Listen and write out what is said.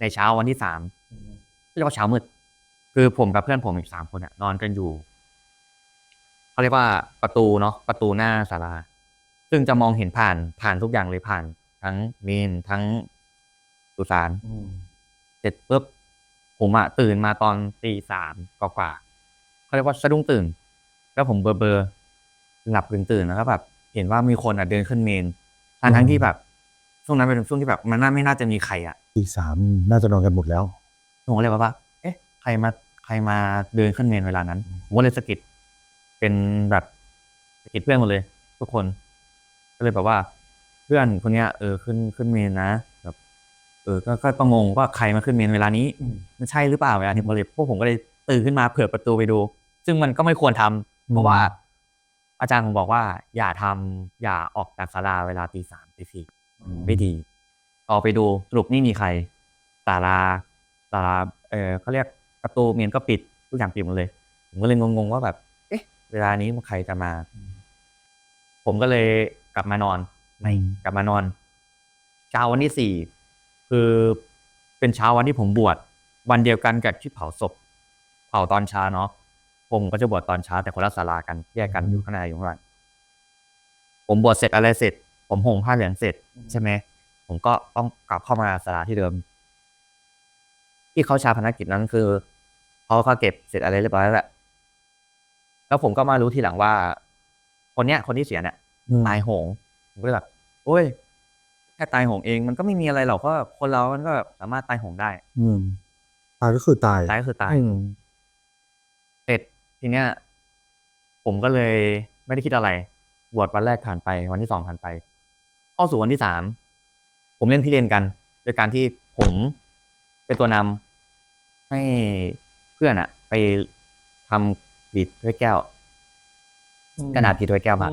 ในเช้าวันที่สามเรียกว่าเช้ามืด คือผมกับเพื่อนผมอีกสามคนอะนอนกันอยู่เขาเรียกว่าประตูเนาะประตูหน้าศาลา ซึ่งจะมองเห็นผ่านผ่านทุกอย่างเลยผ่าน ทั้งเมนทั้งสุสานเสร็จปุ๊บผมอะตื่นมาตอนตีสามกว่าๆเขาเรียกว่าสะดุ้งตื่น แล้วผมเบอร์เบอร์หลับตื่นตื่นแล้วก็แบบ เห็นว่ามีคนอะเดินขึ้นเมนทั้งทั้งๆที่แบบ ช่วงนั้นเป็นช่วงที่แบบมันน่าไม่น่าจะมีใครอะตีสามน่าจะนอนกันหมดแล้วผมก็เลยว่าว่า เอ๊ะ ใครมาใครมาเดินขึ้นเมนเวลานั้นผมก็เลยสะกิดเป็นแบบสะกิดเพื่อนหมดเลย ทุกคน ก็เลยแบบว่า เพื่อนคนเนี้ยเออขึ้นขึ้นเมนนะแบบ เออก็ก็ก็งงว่าใครมาขึ้นเมนเวลานี้มันใช่หรือเปล่าเวลาที่ผมเลยพวกผมก็เลยตื่นขึ้นมาเผื่อประตูไปดู ซึ่งมันก็ไม่ควรทำเพราะว่า อาจารย์ผมบอกว่า อย่าทำอย่าออกจากศาลาเวลาตีสามตีสี่ ไม่ดี ออกไปดูสรุปนี่มีใครศาลาศาลาเออเขาเรียกประตูเมียนก็ปิดทุกอย่างปิดหมดเลย ผมก็เลยงงๆว่าแบบ เอ๊ะ เวลานี้ใครจะมา ผมก็เลยกลับมานอนไม่กลับมานอน เช้าวันที่สี่คือเป็นเช้าวันที่ผมบวชวันเดียวกันกับที่เผาศพ เผาตอนเช้าเนาะผมก็จะบวชตอนเช้าแต่คนละศาลากันแยกกันอยู่ข้างในอยู่ข้างหลังผมบวชเสร็จอะไรเสร็จ ผมห่มผ้าเหลืองเสร็จใช่ไหมผมก็ต้องกลับเข้ามาศาลาที่เดิม ที่เขาชาพนักกิจนั้นคือเขาก็เก็บเสร็จอะไรเรียบร้อยแล้วแหละแล้วผมก็มารู้ทีหลังว่า คนเนี้ย คนที่เสียเนี่ยตายโหงผมก็เลยแบบโอ้ยแค่ตายโหงเอง มันก็ไม่มีอะไรหรอกเพราะคนเรา มันก็สามารถตายโหงได้ อืมตายก็คือตายตายก็คือตายอืมเสร็จทีเนี้ย ผมก็เลยไม่ได้คิดอะไรบวชวันแรกผ่านไป วันที่สองผ่านไป เข้าสู่วันที่สามผมเล่นพี่เล่นกัน โดยการที่ผมเป็นตัวนำให้เพื่อนอะไปทำผิดด้วยแก้ว กระดาษผิดด้วยแก้วมา